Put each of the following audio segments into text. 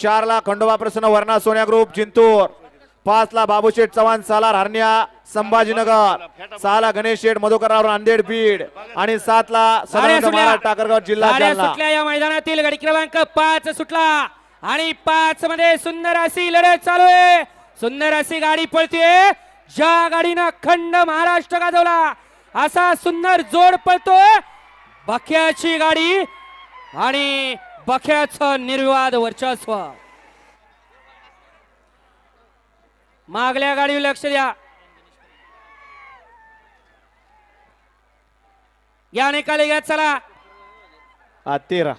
चार ला खंडोबा प्रसन्न वर्णा सोन्या ग्रुप जिंतूर. पाच ला बाबूशेठ चव्हाण सालार हरण्या संभाजीनगर. सहा ला गणेश शेठ मधुकरराव नांदेड बीड. आणि सात ला टाकरगाव जिल्हा या मैदानातील गाडी क्रमांक पाच सुटला. आणि पाच मध्ये सुंदर अशी लढत चालू आहे. सुंदर अशी गाडी पळते ज्या गाडीनं खंड महाराष्ट्र गाजवला असा सुंदर जोड पळतोय. बख्याची गाडी आणि बख्याचं निर्विवाद वर्चस्व. मागल्या गाडीवर लक्ष द्या. या निकाली घ्या चला. हा तेरा.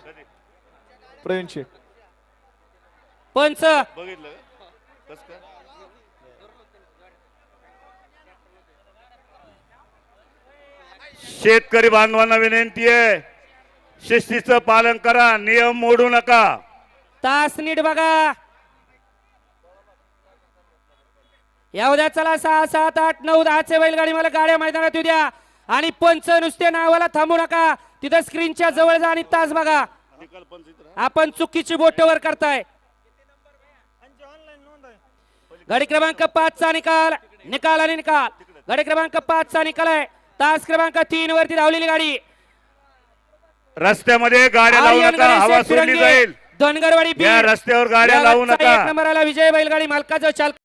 प्रवीण शेठ पंच. बघितलं का? कसं काय? शेतकरी बांधवांना विनंती आहे. शिस्तीचं पालन करा नियम मोडू नका. तास नीट बघा. या उद्या चला सहा सात आठ नऊ दहाचे बैलगाडी मला गाड्या मैदानात येऊ द्या. आणि पंच नुसते नावाला थांबू नका. तिथं स्क्रीनच्या जवळ जा आणि तास बघा. आपण चुकीची बोटेवर करताय. गाडी क्रमांक पाच चा निकाल निकाल आणि निकाल. गाडी क्रमांक पाच चा निकाल आहे. तास क्रमांक तीन वरती धावलेली गाडी. रस्त्यामध्ये गाड्या लावू नका हवा सोडली जाईल धनगरवाडी या. रस्त्यावर गाड्या लावू नका. नंबरला विजय बैलगाडी मालकाचं चालक